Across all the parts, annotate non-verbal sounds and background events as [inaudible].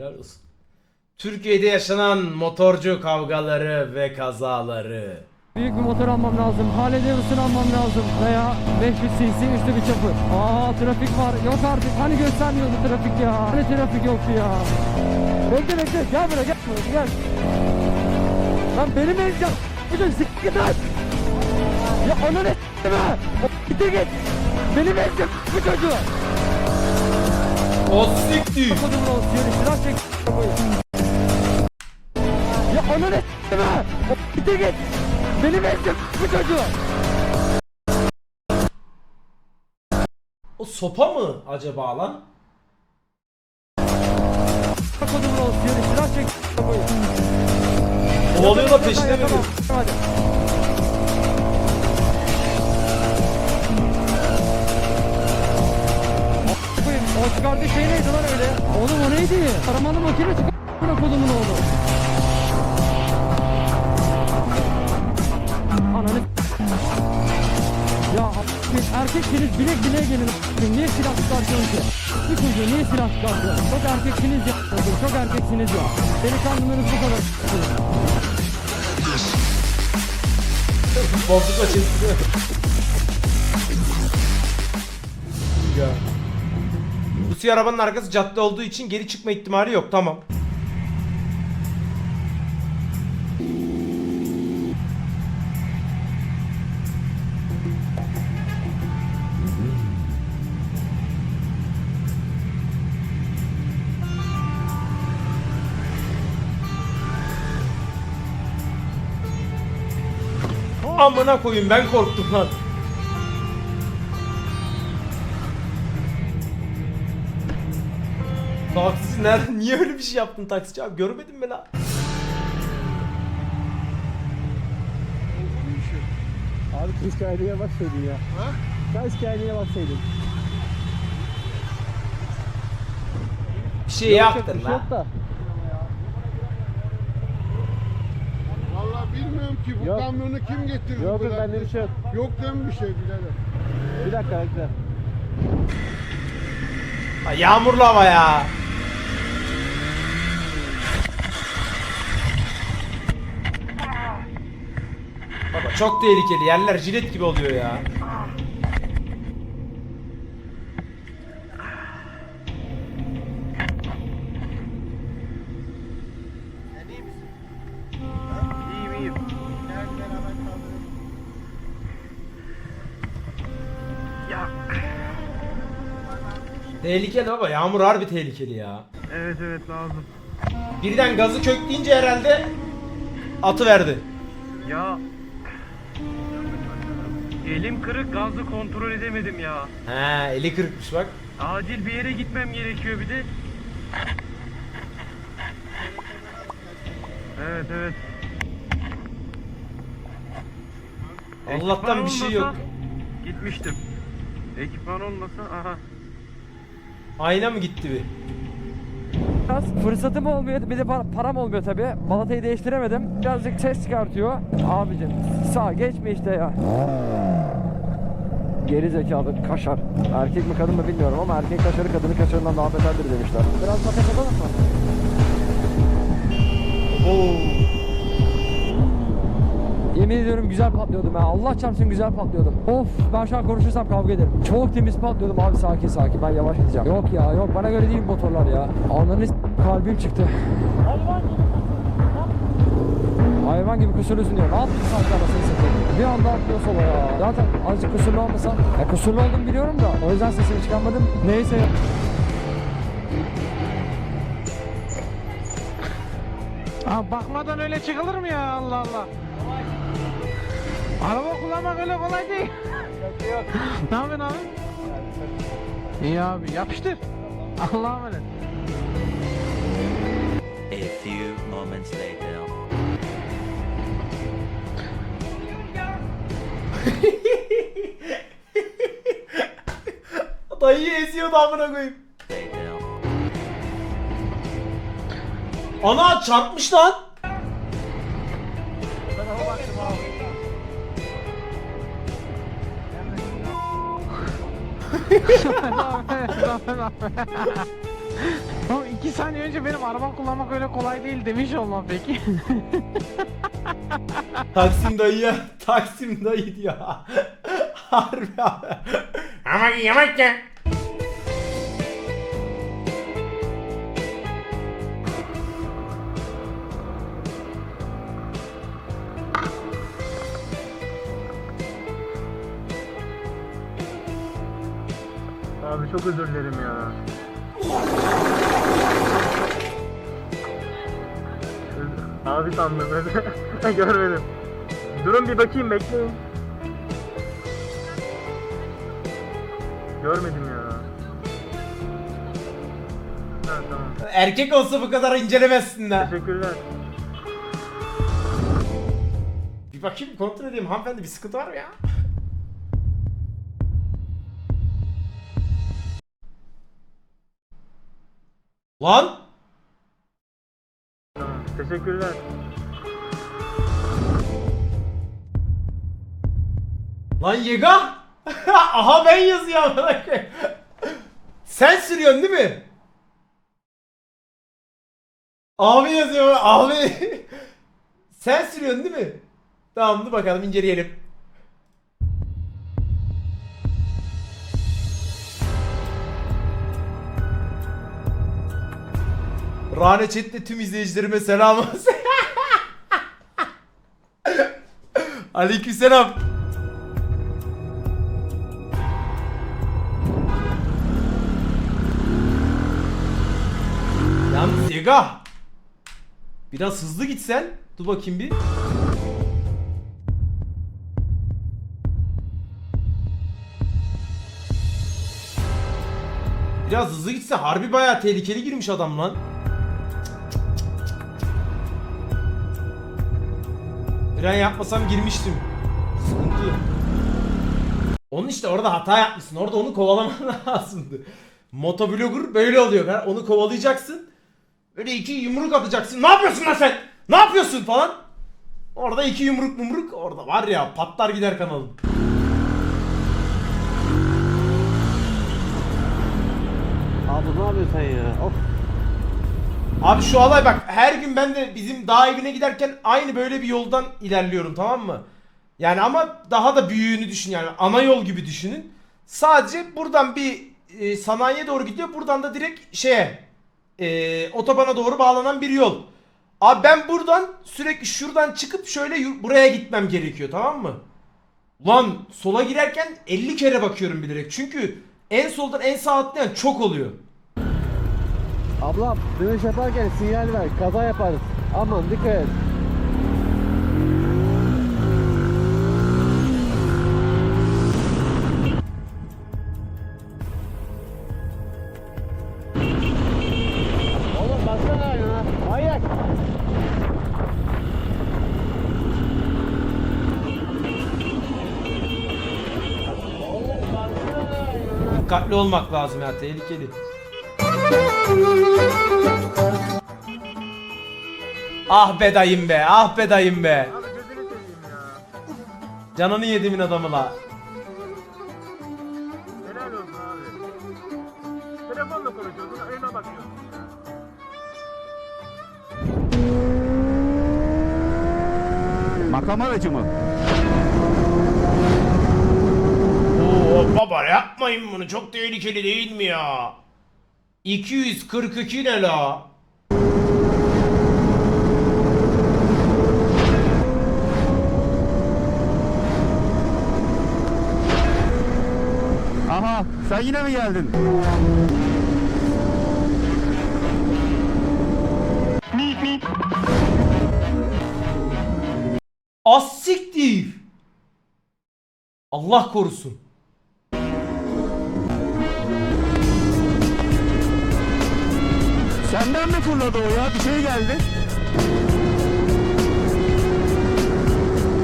Helal olsun. Türkiye'de yaşanan motorcu kavgaları ve kazaları. Büyük bir motor almam lazım. Harley Davidson almam lazım. Veya 500 cc üçlü bir çapı. Aa trafik var. Yok artık. Hani göstermiyordu trafik ya. Hani trafik yoktu ya. Bekle bekle. Gel buraya gel buraya gel. Lan beni mi ezeceksin? Bu çocuk siktir. Ya onu ne s**tim ha? Bitir git. Beni mi ezeceksin bu çocuğu? O siktir. Kodumun olsun. Yürü silah çek. Ya onu ne s**tim ha? Bitir git. Beni ezeceksin bu çocuğu? O sopa mı acaba lan? Kodumun olsun. Yürü silah çek. Kovalıyor da peşine mi? Hadi. Çıkardığı şey neydi lan öyle? Oğlum o neydi? Aramalı makine çıkardı. Buna kodumun oğlu. Ananı ya erkeksiniz bilek bileğe gelin. Niye silah çıkartıyorsun ki? Bu çocuğu niye silah çıkartıyorsun? Çok erkeksiniz ya Çok erkeksiniz ya Delikanlılığınız bu kadar Bozukla çekiyor. Ya. Siyah arabanın arkası cadde olduğu için geri çıkma ihtimali yok. Tamam. Amına koyayım ben korktum lan. Nerede? [laughs] Niye öyle bir şey yaptın taksici abi? Görmedin mi lan? Abi keşke aynaya baksaydın ya. Ha? Keşke aynaya baksaydın. Bir şey yaptın Bir şey lan. yok da. Vallahi bilmiyorum ki bu Yok. kamyonu kim getirdi Yok yok buraya? bende bir şey yok. Yok değil mi bir şey birader? Bir dakika bekle. Ha, yağmurlu hava ya. Baba çok tehlikeli yerler jilet gibi oluyor ya. Tehlikeli baba yağmur harbi tehlikeli ya. Evet evet lazım. Birden gazı kökleyince herhalde atı verdi. Ya elim kırık gazı kontrol edemedim ya. He eli kırıkmış bak. Acil bir yere gitmem gerekiyor bir de. Evet evet. Allah'tan Ekipman bir şey yok. olmasa Gitmiştim. Ekipman olmasa aha. Ayna mı gitti bir? Biraz fırsatım olmuyor bir de para- param olmuyor tabi Balatayı değiştiremedim birazcık ses çıkartıyor Abicim sağ geçme işte ya Geri zekalı kaşar Erkek mi kadın mı bilmiyorum ama erkek kaşarı kadının kaşarından daha beterdir demişler Biraz makas yapalım mı? Oo. Yemin ediyorum güzel patlıyordum ya. Allah çarpsın güzel patlıyordum. Of ben şu an konuşursam kavga ederim. Çok temiz patlıyordum abi sakin sakin. Ben yavaş gideceğim. Yok ya yok bana göre değil motorlar ya. Ananı kalbim çıktı. Hayvan gibi kusurlusun diyor. Ne yaptın de anasını satayım? Bir anda atlıyor sola ya. Zaten azıcık kusurlu olmasam. Ya kusurlu olduğumu biliyorum da. O yüzden sesimi çıkarmadım. Neyse. Abi bakmadan öyle çıkılır mı ya Allah Allah. Araba kullanmak öyle kolay değil. ne yapıyorsun abi? İyi abi yapıştır. Allah'a emanet. A few moments later. [laughs] Dayıyı eziyordu amına koyayım. Ana çarpmış lan. Ben [laughs] 2 saniye önce benim araba kullanmak öyle kolay değil demiş olmam peki. [laughs] Taksim dayıya Taksim dayı diyor. [laughs] Harbi abi. Ama yemek ya. Abi çok özür dilerim ya. Abi sandım. [laughs] Görmedim. Durun bir bakayım bekleyin. Görmedim ya. Ha tamam. Erkek olsa bu kadar incelemezsin de. Teşekkürler. Bir bakayım kontrol edeyim. Hanımefendi bir sıkıntı var mı ya? Lan! Teşekkürler. Lan Yega! [laughs] Aha ben yazıyorum. Sen sürüyorsun değil mi? Abi yazıyor. Abi. [laughs] Sen sürüyorsun değil mi? Tamam dur bakalım inceleyelim. Rane Chat'te tüm izleyicilerime selam olsun. [laughs] Aleykümselam. Yalnız Yega. Biraz hızlı gitsen. Dur bakayım bir. Biraz hızlı gitsen harbi bayağı tehlikeli girmiş adam lan. Fren yapmasam girmiştim. Sıkıntı. Onun işte orada hata yapmışsın. Orada onu kovalaman [laughs] lazımdı. Motovlogger böyle oluyor. Ha, Onu kovalayacaksın. Böyle iki yumruk atacaksın. Ne yapıyorsun lan sen? Ne yapıyorsun falan. Orada iki yumruk yumruk. Orada var ya patlar gider kanalın. Abi ne yapıyorsun sen ya? Of. Abi şu olay bak her gün ben de bizim dağ evine giderken aynı böyle bir yoldan ilerliyorum tamam mı? Yani ama daha da büyüğünü düşün yani ana yol gibi düşünün. Sadece buradan bir e, sanayiye doğru gidiyor buradan da direkt şeye e, otobana doğru bağlanan bir yol. Abi ben buradan sürekli şuradan çıkıp şöyle buraya gitmem gerekiyor tamam mı? Ulan sola girerken 50 kere bakıyorum bilerek çünkü en soldan en sağ atlayan çok oluyor. Ablam dönüş yaparken sinyal ver. Kaza yaparız. Aman dikkat et. Oğlum baksana. Manyak. Dikkatli olmak lazım ya tehlikeli. Ah be dayım be, ah be dayım be. Abi gözünü seveyim ya. Canını yedimin adamı la. Helal olsun abi. Telefonla konuşuyorsun, önüne bakıyorsun. Makam aracı mı? Oo baba yapmayın bunu çok tehlikeli değil mi ya? 242 ne la? Aha sen yine mi geldin? Az siktir. Allah korusun. Senden mi fırladı o ya? Bir şey geldi.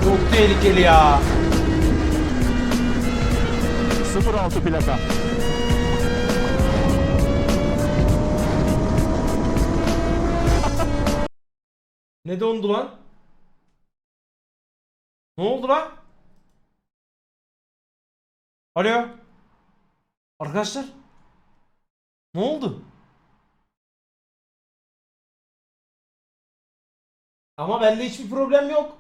Çok tehlikeli ya. 06 plaka. Ne dondu lan? Ne oldu lan? Alo? Arkadaşlar? Ne oldu? Ama bende hiçbir problem yok.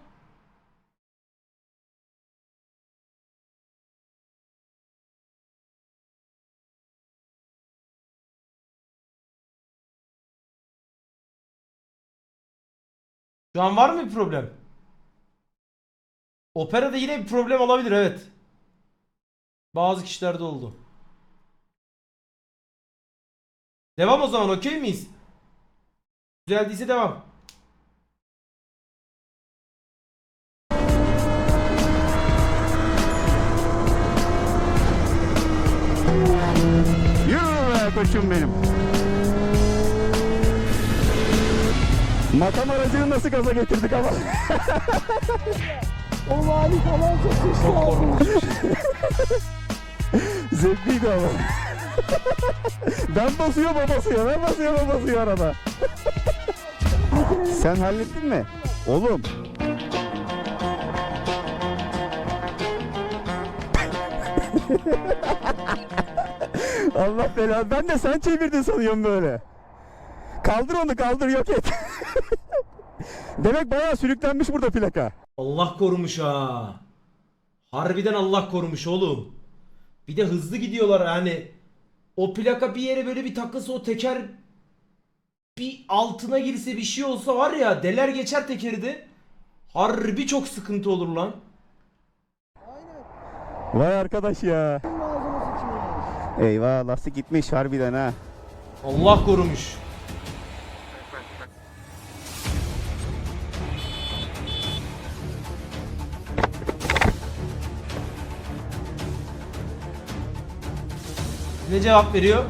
Şu an var mı bir problem? Opera'da yine bir problem olabilir evet. Bazı kişilerde oldu. Devam o zaman okey miyiz? Düzeldiyse devam. Koçum benim. Makam aracını nasıl gaza getirdik ama. [laughs] O vali falan çok [laughs] Zevkliydi ama. [laughs] ben basıyor o basıyor. Ben basıyor o basıyor arada. Sen hallettin mi? Oğlum. Allah belanı. Ben de sen çevirdin sanıyorum böyle. Kaldır onu kaldır yok et. [laughs] Demek bayağı sürüklenmiş burada plaka. Allah korumuş ha. Harbiden Allah korumuş oğlum. Bir de hızlı gidiyorlar yani. O plaka bir yere böyle bir takılsa o teker bir altına girse bir şey olsa var ya deler geçer tekeri de. Harbi çok sıkıntı olur lan. Vay arkadaş ya. Eyvah lastik gitmiş harbiden ha. Allah korumuş. Ne cevap veriyor?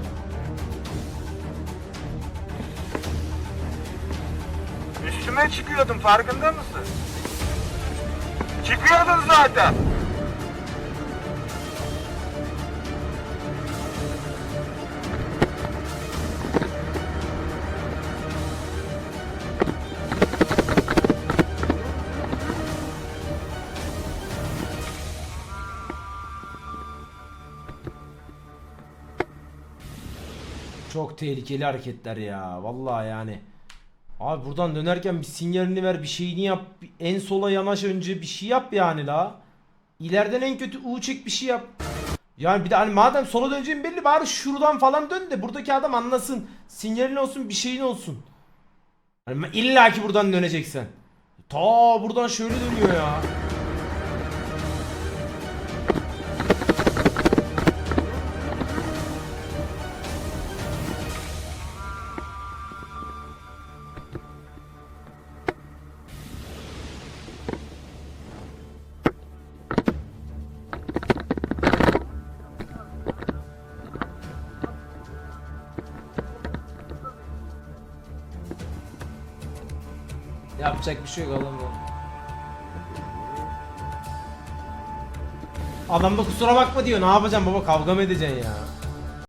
Üstüme çıkıyordun farkında mısın? Çıkıyordun zaten. Çok tehlikeli hareketler ya. Vallahi yani. Abi buradan dönerken bir sinyalini ver, bir şeyini yap. En sola yanaş önce bir şey yap yani la. İleriden en kötü U çek bir şey yap. Yani bir de hani madem sola döneceğin belli bari şuradan falan dön de buradaki adam anlasın. Sinyalin olsun bir şeyin olsun. Hani illa ki buradan döneceksen. Ta buradan şöyle dönüyor ya. Yapacak bir şey yok adamda. Adam da kusura bakma diyor. Ne yapacaksın baba kavga mı edeceksin ya?